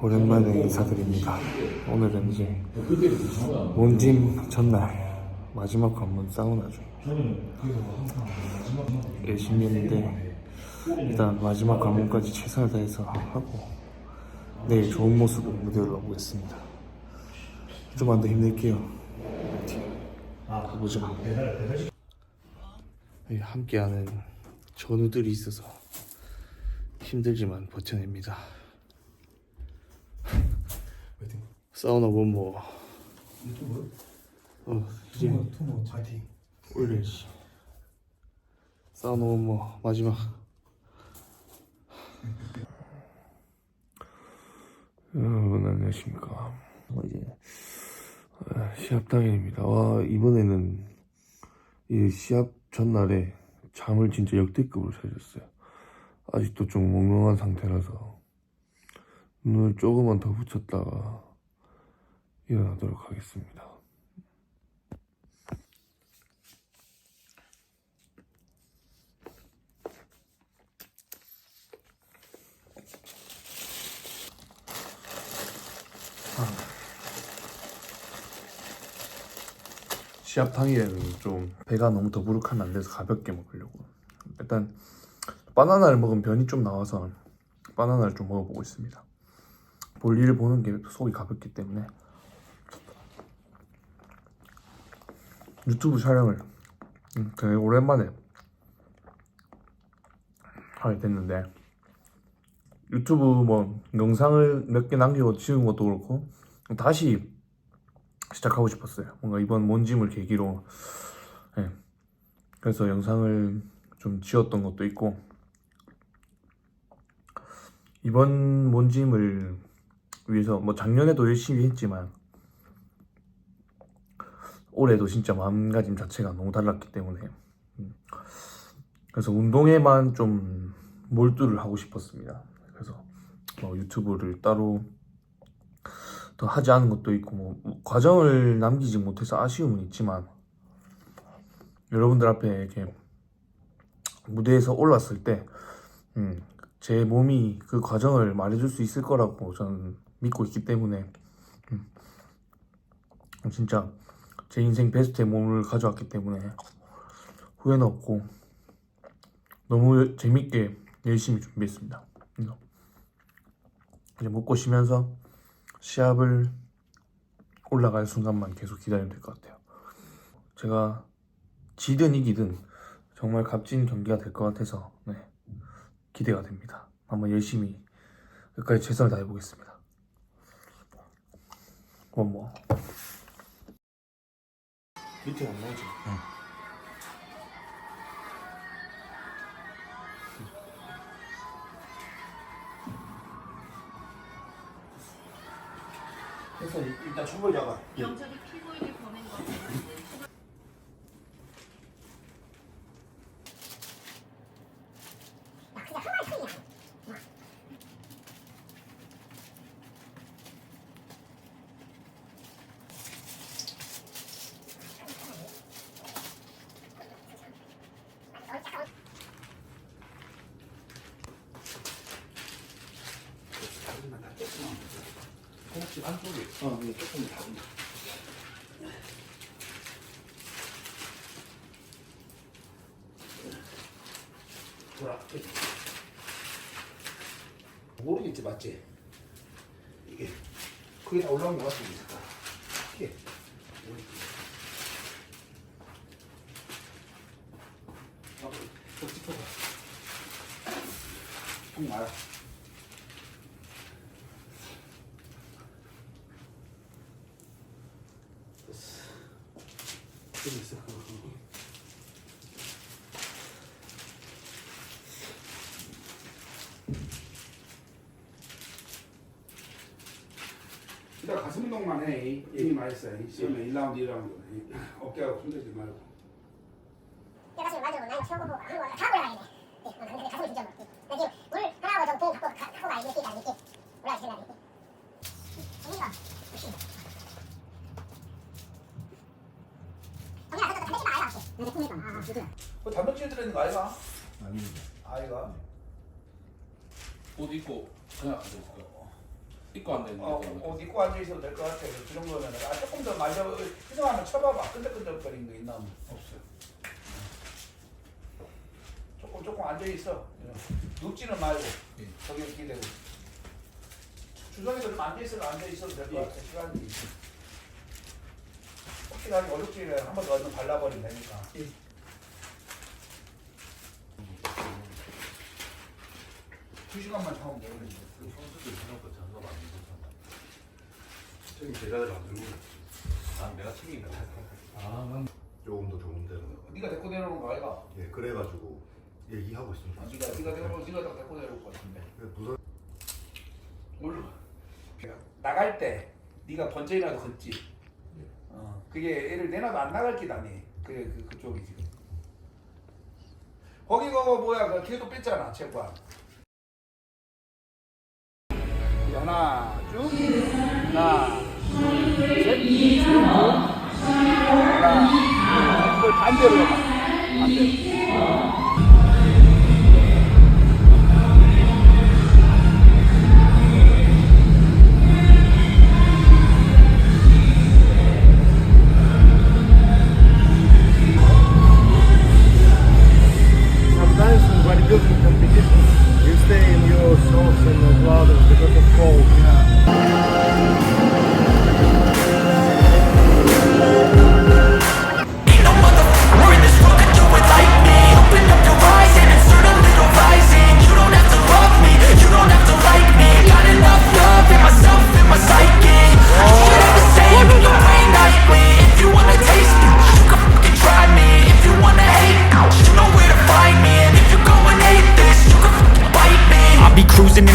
안녕하십니까. 오늘은 이제 몬짐 전날 마지막 관문 사우나 중 열심히 했는데 일단 마지막 관문까지 최선을 다해서 하고 내일 좋은 모습으로 무대를 나보겠습니다. 좀만 더 힘낼게요. 여기 함께하는 전우들이 있어서 힘들지만 버텨냅니다. 사우나 원모 어 이제 투모 파이팅. 올려야지 사우나 원모 마지막. 여러분 안녕하십니까. 어, 이제. 아, 시합 당일입니다. 와 이번에는 이 시합 전날에 잠을 진짜 역대급으로 자줬어요. 아직도 좀 몽롱한 상태라서 눈을 조금만 더 붙였다가 일어나도록 하겠습니다. 시합 당일에는 좀 배가 너무 더부룩하면 안 돼서 가볍게 먹으려고 일단 바나나를 먹으면 변이 좀 나와서 바나나를 좀 먹어보고 있습니다. 볼일을 보는 게 속이 가볍기 때문에 유튜브 촬영을 음, 되게 오랜만에 하게 됐는데 유튜브 뭐 영상을 몇 개 남기고 지운 것도 그렇고 다시 시작하고 싶었어요. 뭔가 이번 몬짐을 계기로 예. 그래서 영상을 좀 지웠던 것도 있고 이번 몬짐을 위해서 뭐 작년에도 열심히 했지만 올해도 진짜 마음가짐 자체가 너무 달랐기 때문에 음. 그래서 운동에만 좀 몰두를 하고 싶었습니다. 그래서 뭐 유튜브를 따로 더 하지 않은 것도 있고 뭐 과정을 남기지 못해서 아쉬움은 있지만 여러분들 앞에 이렇게 무대에서 올랐을 때 음, 제 몸이 그 과정을 말해줄 수 있을 거라고 저는 믿고 있기 때문에 음, 진짜 제 인생 베스트의 몸을 가져왔기 때문에 후회는 없고 너무 재밌게 열심히 준비했습니다. 이제 먹고 쉬면서 시합을 올라갈 순간만 계속 기다리면 될 것 같아요. 제가 지든 이기든 정말 값진 경기가 될 것 같아서 네, 기대가 됩니다. 한번 열심히 끝까지 최선을 다해 보겠습니다. 원모. 밑에 안 나오지? 그래서 일단 춤을 잡아. 경찰이 피고인을 보낸 것은 혹시 안쪽에 어, 이게 조금 다른. 돌아. 모르겠지 맞지? 이게 그게 다 올라온 것 같습니다. 이게 아, 더 찍어봐. 형 말아. 좀 있어. 일단 가슴 운동만 해. 얘기 말했어요. 시험에 1라운드, 2라운드. 어깨하고 손대지 말고. 내가 지금 완전 나이 세우고 보고 아무 거나 다 올라가야 돼. 예, 난 근데 가슴이 진짜 뭐. 나 지금 물 하나하고 좀 뽕 갖고 가- 갖고 가야 돼. 끼가 이렇게 올라갈 생각이. 재민이가 역시. 언니가 그것도 담배지 마 알아. 내 꿈이니까. 아, 누구야? 그 단백질 들어있는 거 아이가? 아닙니다. 아이가. 옷 입고 그냥 앉아 있을까요? 입고 안 되는 어, 거. 옷 입고 앉아 있어도 될 것 같아. 그 정도면 아 조금 더 말려 희성하면 쳐봐봐. 끈적끈적거리는 거 있나? 없어요. 조금 조금 앉아 있어. 눕지는 말고 저기 기대고. 주성이도 좀 앉아 있으면 앉아 있어도 될 것 같아. 시간이. 혹시 나중에 어렵지를 한번 더좀 발라버리면 되니까. 두 시간만 타면 돼. 선수들 생각보다 장갑 안 입었잖아. 책임 제자들 안 들고. 난 내가 책임이다. 아, 조금 더 좋은 데로 네가 데리고 내려오는 거 아이가? 예 그래가지고 얘기하고 있습니다 아, 네가 네가 데리고 네가 딱 데리고 내려올 것 같은데. 무슨 물론 나갈 때 네가 번전이라도 걷지. 어 그게 애를 내놔도 안 나갈 길 아니. 그게 그 그쪽이 지금. 거기 그거 뭐야 그 걔도 뺐잖아 체육 하나 쭉 하나 둘셋 하나 이걸 반대로 반대로 competition, you stay in your sauce and the water because of cold. Ain't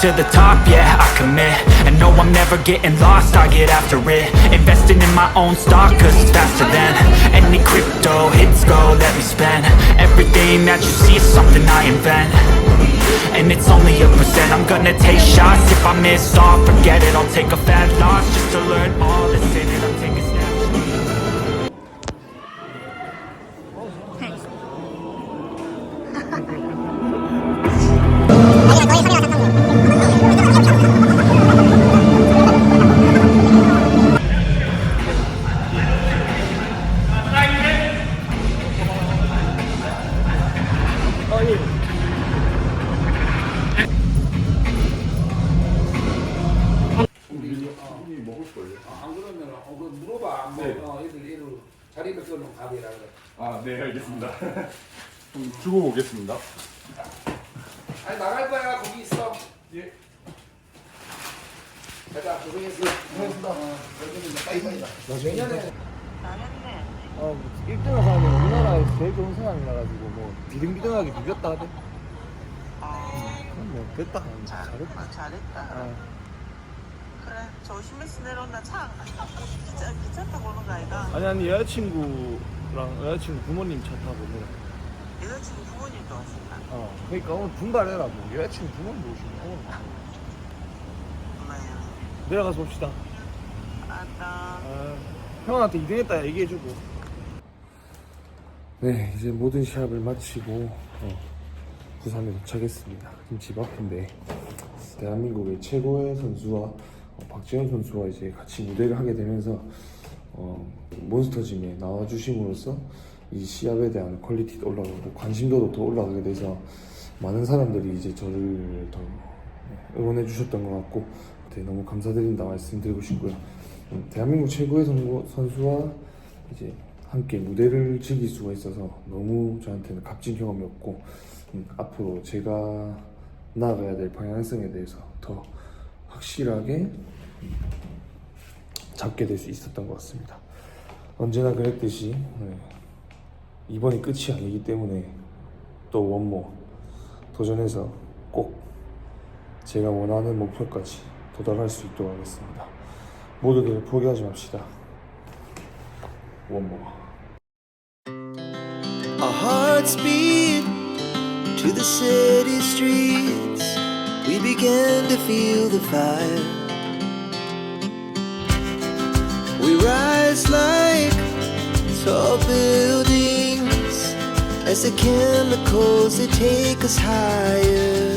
to the top, yeah, I commit. And no, I'm never getting lost, I get after it. Investing in my own stock, cause it's faster than Any crypto hits go, let me spend. Everything that you see is something I invent. And it's only a percent. I'm gonna take shots. If I miss all, forget it. I'll take a fat loss Just to learn all that's in it 고생했어. 고생했습니다. 어, 여기는 이제 빠이빠이다. 내년에 어, 1등을 하면 우리나라에서 제일 좋은 생각이 나가지고 뭐 비등비등하게 비겼다 하대. 그럼 뭐 됐다. 잘했다. 아, 잘했다. 어. 그래, 조심해서 내려온다. 차, 기차, 기차 타고 오는 거 아이가? 아니 아니 여자친구랑 여자친구 부모님 차 타고 그래. 여자친구 부모님도 오신다. 어. 그러니까 오늘 분발해라 뭐. 여자친구 부모님도 오시면 오늘. 내려가서 봅시다. 알았다. 아, 형한테 2등했다 얘기해주고. 네, 이제 모든 시합을 마치고 어, 부산에 도착했습니다. 지금 집 앞인데 대한민국의 최고의 선수와 어, 박지현 선수와 이제 같이 무대를 하게 되면서 어, 몬스터짐에 나와주심으로써 이 시합에 대한 퀄리티도 올라가고 관심도도 더 올라가게 돼서 많은 사람들이 이제 저를 더 응원해 주셨던 것 같고 네, 너무 감사드린다 말씀드리고 싶고요. 음, 대한민국 최고의 선수, 선수와 이제 함께 무대를 즐길 수가 있어서 너무 저한테는 값진 경험이었고 음, 앞으로 제가 나아가야 될 방향성에 대해서 더 확실하게 음, 잡게 될 수 있었던 것 같습니다. 언제나 그랬듯이 네, 이번이 끝이 아니기 때문에 또 원모 도전해서 꼭 제가 원하는 목표까지 도달할 수 있도록 하겠습니다. 모두들 포기하지 맙시다. 원모. Our hearts beat to the city streets. We began to feel the fire. We rise like tall buildings as the chemicals they take us higher.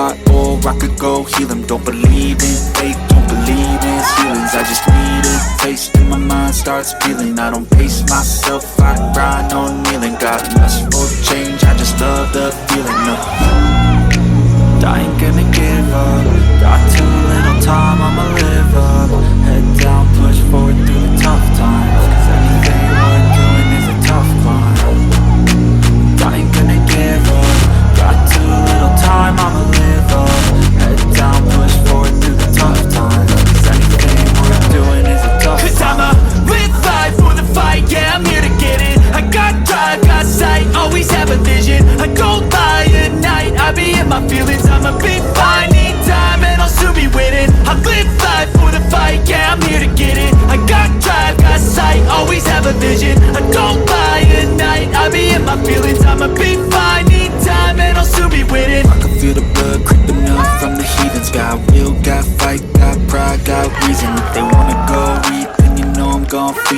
apart, or I could go heal them. Don't believe in fate, don't believe in ceilings. I just need a taste, and my mind starts feeling. I don't pace myself, I grind on kneeling. Got lust for change, I just love the feeling my feelings. I'ma be fine, need time, and I'll soon be winning. I live life for the fight, yeah, I'm here to get it. I got drive, got sight, always have a vision.